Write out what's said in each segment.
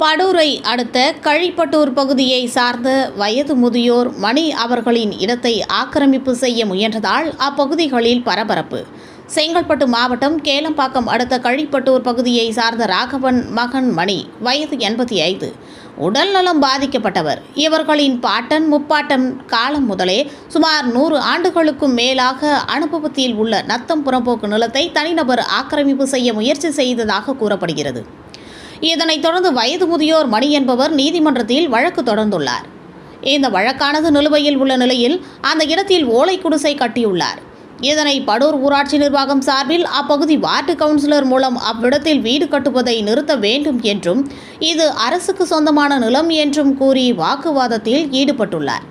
படூரை அடுத்த கழிப்பட்டூர் பகுதியை சார்ந்த வயது முதியோர் மணி அவர்களின் இடத்தை ஆக்கிரமிப்பு செய்ய முயன்றதால் அப்பகுதிகளில் பரபரப்பு. செங்கல்பட்டு மாவட்டம் கேளம்பாக்கம் அடுத்த கழிப்பட்டூர் பகுதியை சார்ந்த ராகவன் மகன் மணி வயது எண்பத்தி ஐந்து. உடல்நலம் பாதிக்கப்பட்டவர். இவர்களின் பாட்டன் முப்பாட்டன் காலம் முதலே சுமார் நூறு ஆண்டுகளுக்கும் மேலாக அனுபவத்தில் உள்ள நத்தம் புறம்போக்கு நிலத்தை தனிநபர் ஆக்கிரமிப்பு செய்ய முயற்சி செய்ததாக கூறப்படுகிறது. இதனைத் தொடர்ந்து வயது முதியோர் மணி என்பவர் நீதிமன்றத்தில் வழக்கு தொடர்ந்துள்ளார். இந்த வழக்கானது நிலுவையில் உள்ள நிலையில் அந்த இடத்தில் ஓலை குடிசை கட்டியுள்ளார். இதனை படூர் ஊராட்சி நிர்வாகம் சார்பில் அப்பகுதி வார்டு கவுன்சிலர் மூலம் அவ்விடத்தில் வீடு கட்டுவதை நிறுத்த வேண்டும் என்றும் இது அரசுக்கு சொந்தமான நிலம் என்றும் கூறி வாக்குவாதத்தில் ஈடுபட்டுள்ளார்.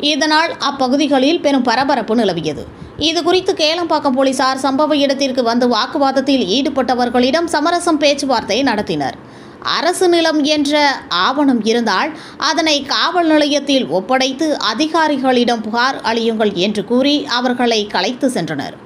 இதனால் அப்பகுதிகளில் பெரும் பரபரப்பு நிலவியது. இது குறித்து கேளம்பாக்கம் போலீசார் சம்பவ இடத்திற்கு வந்து வாக்குவாதத்தில் ஈடுபட்டவர்களிடம் சமரசம் பேச்சுவார்த்தை நடத்தினர். அரசு நிலம் என்ற ஆவணம் இருந்தால் அதனை காவல் நிலையத்தில் ஒப்படைத்து அதிகாரிகளிடம் புகார் அளியுங்கள் என்று கூறி அவர்களை கலைத்து சென்றனர்.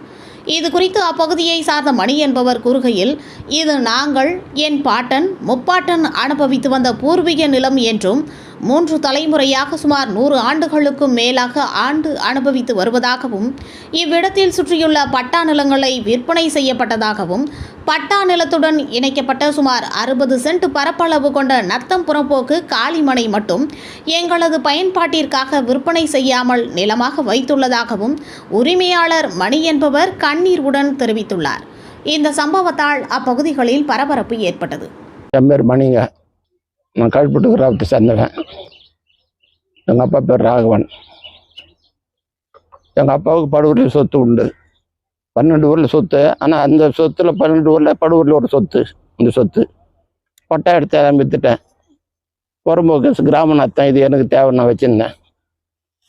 இது குறித்து அப்பகுதியை சார்ந்த மணி என்பவர் கூறுகையில் இது நாங்கள் என் பாட்டன் முப்பாட்டன் அனுபவித்து வந்த பூர்வீக நிலம் என்றும் மூன்று தலைமுறையாக சுமார் நூறு ஆண்டுகளுக்கும் மேலாக ஆண்டு அனுபவித்து வருவதாகவும் இவ்விடத்தில் சுற்றியுள்ள பட்டா நிலங்களை விற்பனை செய்யப்பட்டதாகவும் பட்டா நிலத்துடன் இணைக்கப்பட்ட சுமார் அறுபது சென்ட் பரப்பளவு கொண்ட நத்தம் புறம்போக்கு காளிமனை மட்டும் எங்களது பயன்பாட்டிற்காக விற்பனை செய்யாமல் நிலமாக வைத்துள்ளதாகவும் உரிமையாளர் மணி என்பவர் கண்ணீர் உடன் தெரிவித்துள்ளார். இந்த சம்பவத்தால் அப்பகுதிகளில் பரபரப்பு ஏற்பட்டது. மணிங்க நான் கழுப்பட்டு கிராமத்தை சேர்ந்தவன். எங்கள் அப்பா பேர் ராகவன். எங்கள் அப்பாவுக்கு படுவூரில் சொத்து உண்டு. பன்னெண்டு ஊரில் சொத்து. ஆனால் அந்த சொத்தில் பன்னெண்டு ஊரில் படுவூரில் ஒரு சொத்து. இந்த சொத்து. பட்டா எடுத்து எல்லாம் விற்றுட்டேன் புறம்போக்கு கிராமநாத்தன் இது எனக்கு தேவை நான் வச்சுருந்தேன்.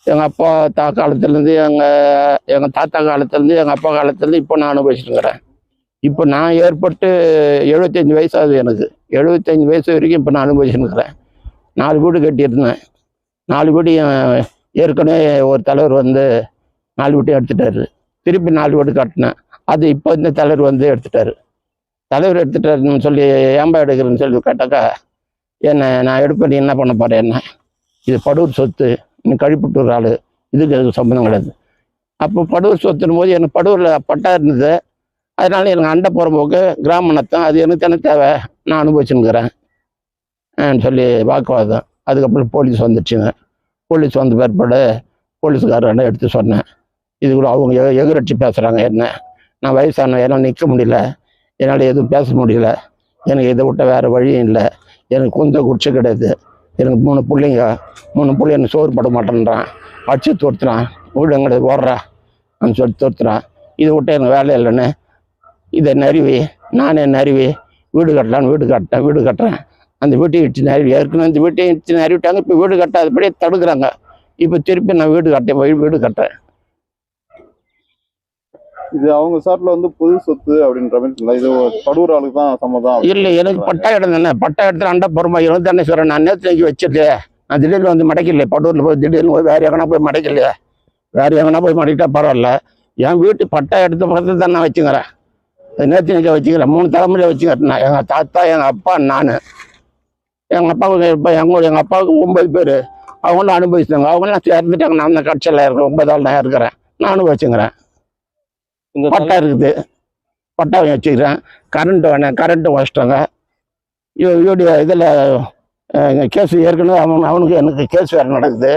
எங்கள் அப்பா தா காலத்துலேருந்து எங்கள் எங்கள் தாத்தா காலத்துலேருந்து எங்கள் அப்பா காலத்துலேருந்து இப்போ நான் அனுபவிச்சுட்டுங்கிறேன் இப்போ நான் ஏற்பட்டு எழுபத்தஞ்சி வயசு ஆகுது எனக்கு. எழுபத்தஞ்சி வயசு வரைக்கும் இப்போ நான் அனுபவிச்சுருக்கிறேன். நாலு வீடு கட்டியிருந்தேன். நாலு வீடு ஏற்கனவே ஒரு தலைவர் வந்து நாலு வீட்டையும் எடுத்துட்டாரு. திருப்பி நாலு வீடு கட்டினேன். அது இப்போ இந்த தலைவர் வந்து எடுத்துட்டாரு. தலைவர் எடுத்துட்டாருன்னு சொல்லி ஏம்பா எடுக்கிறேன்னு சொல்லி கேட்டாக்கா என்ன நான் எடுப்பேன் நீ என்ன பண்ண போறேன் என்ன? இது படூர் சொத்து. இன்னும் ஒரு ஆள். இதுக்கு சம்மந்தம் கிடையாது. அப்போ படூர் சொத்துன்னு போது எனக்கு படூரில் பட்டா இருந்தது. அதனால எனக்கு அண்டை போகிறபோக்கு கிராம நத்தம் அது எனக்கு தானே தேவை. நான் அனுபவிச்சுன்னுக்கிறேன். சொல்லி வாக்குவாதம். அதுக்கப்புறம் போலீஸ் வந்துடுச்சுங்க போலீஸ் வந்த பிற்பாடு போலீஸ்காரன் எடுத்து சொன்னேன். இது கூட அவங்க எகிரட்சி பேசுகிறாங்க என்ன. நான் வயசான என்னால் நிற்க முடியல. என்னால் எதுவும் பேச முடியல. எனக்கு இதை விட்ட வேறு வழியும் இல்லை. எனக்கு குந்த குடிச்சு கிடையாது எனக்கு மூணு பிள்ளைங்க மூணு பிள்ளை எனக்கு சோறு பட மாட்டேன்றான். அடிச்சு துரத்துறான். வீடு எங்களை ஓடுறா. அப்படின்னு சொல்லி துரத்துறான். இதை விட்டு எனக்கு வேலை இல்லைன்னு இதை நறுவி நானே நறுவி வீடு கட்டலான்னு வீடு கட்டேன் வீடு கட்டுறேன். அந்த வீட்டை இடிச்சு நறுவி. ஏற்கனவே இந்த வீட்டை இடிச்சு நறுவிட்டாங்க இப்போ வீடு கட்டாதபடியே தடுக்கிறாங்க. இப்போ திருப்பி நான் வீடு கட்டேன் வீடு கட்டுறேன். இது அவங்க சார்ல வந்து பொது சொத்து அப்படின்ற மாதிரி இது படூர் ஆளுக்கு தான் சம்மதம் இல்லை எனக்கு பட்டா இடம் தானே. பட்டா இடத்துல அண்டா போகிறமா இருந்து தானே சொல்கிறேன் நான் நேற்று இங்கே வச்சிருக்கேன் நான் திடீர்னு வந்து மடைக்கலையே. படூரில் போய் திடீர்னு போய் வேறு எங்கன்னா போய் மடைக்கலையே. வேறு எங்கன்னா போய் மடைக்கிட்டா பரவாயில்ல. என் வீட்டு பட்டா எடுத்த பக்கத்தில் தான் நான் வச்சுக்கிறேன். நேற்று நிற்க வச்சுக்கிறேன் மூணு தலைமுறையை வச்சுக்கிறேன் எங்கள் தாத்தா எங்கள் அப்பா நான். எங்கள் அப்பாவுக்கு இப்போ எங்க எங்கள் அப்பாவுக்கு ஒன்பது பேர். அவங்களும் அனுபவிச்சாங்க. அவங்களாம் இறந்துட்டாங்க. நான் தான் கட்சியில் இருக்கிறேன் ஒன்பதாள் நான் இருக்கிறேன் நானும் வச்சுக்கிறேன் இந்த பட்டா இருக்குது. பட்டா வச்சுக்கிறேன். கரண்ட் வேணேன் கரண்ட்டு வச்சிட்டாங்க இவருடைய இதில் கேஸ் ஏற்கனவே அவன் அவனுக்கு எனக்கு கேஸ் வேறு நடக்குது.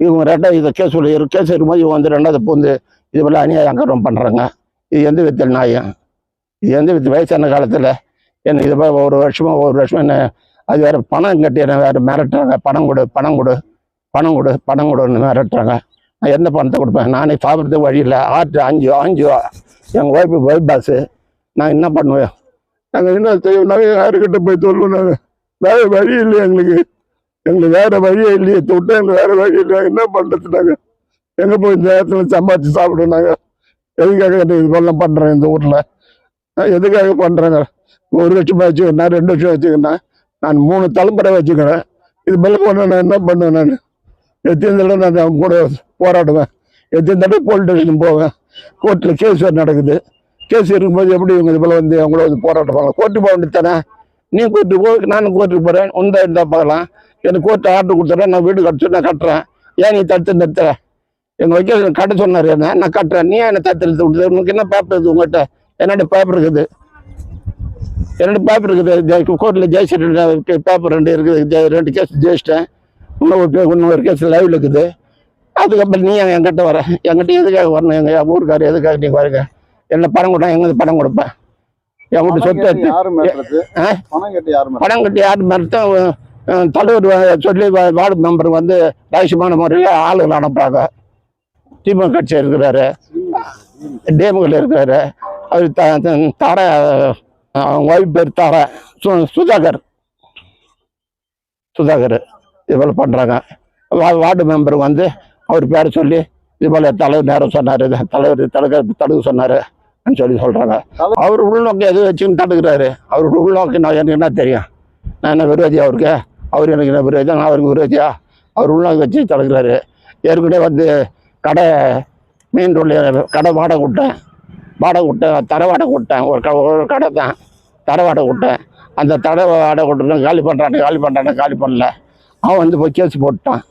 இவங்க ரெண்டாவது இதை கேஸ் உள்ள கேஸ் இருக்கும்போது இவங்க வந்து ரெண்டாவது பூந்து இது போல் அநியாயம் அங்கரம் பண்ணுறாங்க இது எந்த விதத்தில் நியாயம்? இது எந்த வயசான காலத்தில் என்ன இது ஒரு வருஷமா ஒரு வருஷமா என்ன அது வேறு பணம் கட்டி என்ன வேறு மிரட்டுறாங்க. பணம் கொடு பணம் கொடு பணம் கொடு பணம் கொடுன்னு மிரட்டுறாங்க. நான் எந்த பணத்தை கொடுப்பேன்? நானே சாப்பிட்றதுக்கு வழி இல்லை. ஆற்று அஞ்சு அஞ்சு எங்கள் ஒய்ஃபு ஒய்ஃப் பாஸு நான் என்ன பண்ணுவேன்? நாங்கள் என்ன செய்வோம்? நாங்கள் யாருக்கிட்ட போய் சொல்லுவோம் நாங்கள் வேறு வழி இல்லை எங்களுக்கு. எங்களுக்கு வேறு வழியே இல்லையே. தொட்டு எங்களுக்கு வேறு வழி இல்லை என்ன பண்ணுறது நாங்கள் எங்கே போய் இந்த நேரத்தில் சம்பாதிச்சு சாப்பிடுவோம் நாங்கள் எதுக்காக இது போலாம் பண்ணுறேன் இந்த ஊரில்? நான் எதுக்காக பண்ணுறேங்க ஒரு லட்சம் வச்சுக்கிறேன் ரெண்டு லட்சம் வச்சுக்கிறேன் நான் மூணு தலைமுறை வச்சுக்கிறேன். இது மேலே போன நான் என்ன பண்ணுவேன் நான்? எத்தனை தடவை நான் அவங்க கூட போராடுவேன்? எத்தனை தடவை போலீஸ் ஸ்டேஷன் போவேன்? கோர்ட்டில் கேஸ் வேறு நடக்குது. கேஸ் இருக்கும்போது எப்படி இவங்க இது போல் வந்து அவங்கள வந்து போராடுவாங்க? கோர்ட்டு போக வேண்டியதானே நீ கோர்ட்டு போ நானும் கோர்ட்டுக்கு போகிறேன் உண்டா இருந்தால் பார்க்கலாம். எனக்கு கோர்ட்டு ஆர்டர் கொடுத்துட்றேன் நான் வீடு கட்ட நான் கட்டுறேன். ஏன் நீ தடுத்து நிறுத்துற? எங்கள் வைக்க கட்ட சொன்னார் என்ன? நான் கட்டுறேன். நீ ஏன் என்ன தடுத்து நிறுத்த உனக்கு என்ன பேப்பர் இது உங்கள்கிட்ட என்னோட பேப்பர் இருக்குது? என்னோட பேப்பர் இருக்குது? கோர்ட்டில் ஜெயிச்சிட்டு பேப்பர் ரெண்டு இருக்குது. ரெண்டு கேஸ் ஜெயிச்சிட்டேன். இன்னும் கே- இன்னும் ஒரு கேஸ் லைவ்ல இருக்குது. அதுக்கப்புறம் நீ என் என்கிட்ட வர? என்கிட்ட எதுக்காக வரணும்? எங்கள் ஊருக்கார் எதுக்காக நீ வரீங்க என்ன பணம் கொடுத்தா எங்கே பணம் கொடுப்பேன் என் வீட்டு சொத்து ஆ? பணம் கேட்டு யாரு மறுத்தும் தலைவர் சொல்லி வார்டு மெம்பர் வந்து ரகசியமான முறையில் ஆளுகள் அனுப்புறாங்க. திமுக கட்சி இருக்கிறாரு. டேமுகள் இருக்கிறாரு. அது த த- தார ஒய்ஃப் பேர் தார சு சுதாகர். சுதாகர் இதுபோல் பண்ணுறாங்க வா வார்டு மெம்பர் வந்து அவர் பேரை சொல்லி இதுபோல் தலைவர் நேரம் சொன்னார். தலைவர் தலைவர் தடுக்க சொன்னார் சொல்லி சொல்கிறாங்க அவர் உள்நோக்கி எது வச்சுன்னு தடுக்கிறாரு. அவர் உள்நோக்கி நான் எனக்கு என்ன தெரியும்? நான் என்ன விரோதி அவருக்கு? அவர் எனக்கு என்ன விரோதி? நான் அவருக்கு விரோதியா? அவர் உள்நோக்கி வச்சு தடுக்கிறாரு. ஏற்கனவே வந்து கடை மெயின் ரோட்ல கடை வாடகை விட்டேன். வாடகை விட்டேன் தர வாடகை விட்டேன் ஒரு க ஒரு கடை தான். தர வாடகை விட்டேன் அந்த தடை வாடகை விட்டு காலி பண்ணுறானே காலி பண்ணுறானே காலி பண்ணல. அவன் வந்து போய் கேஸ் போட்டான்.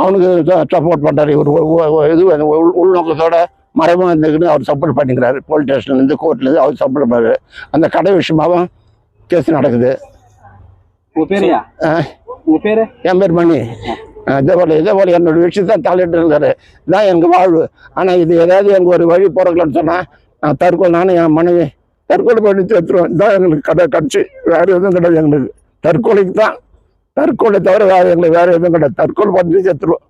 அவனுக்கு சப்போர்ட் பண்ணுறாரு இவர் இது உள்நோக்கத்தோட மறைமுகம் இருந்துக்கிட்டு அவர் சப்போர்ட் பண்ணிக்கிறாரு. போலீஸ் ஸ்டேஷன்லேருந்து கோர்ட்லேருந்து அவர் சப்போர்ட் பண்ணுறாரு அந்த கடை விஷயமாவும் கேஸ் நடக்குது. என் பேர் மணி. இதே போல் இதே போல் என்னோட விஷயத்தை தலையிட்டு இருக்காரு இதான் எனக்கு வாழ்வு. ஆனால் இது ஏதாவது எனக்கு ஒரு வழி போறக்கலன்னு சொன்னால் நான் தற்கொலை நானும் என் மனைவி தற்கொலை பண்ணி சேர்த்துருவேன். இதான் எங்களுக்கு கடை கட்சி வேறு எதுவும் கிடையாது எங்களுக்கு. தற்கொலைக்கு தான் தற்கொலை தவிர வேறு எங்களுக்கு வேறு எதுவும் கிடையாது. தற்கொலை பண்ணி சேர்த்துருவோம்.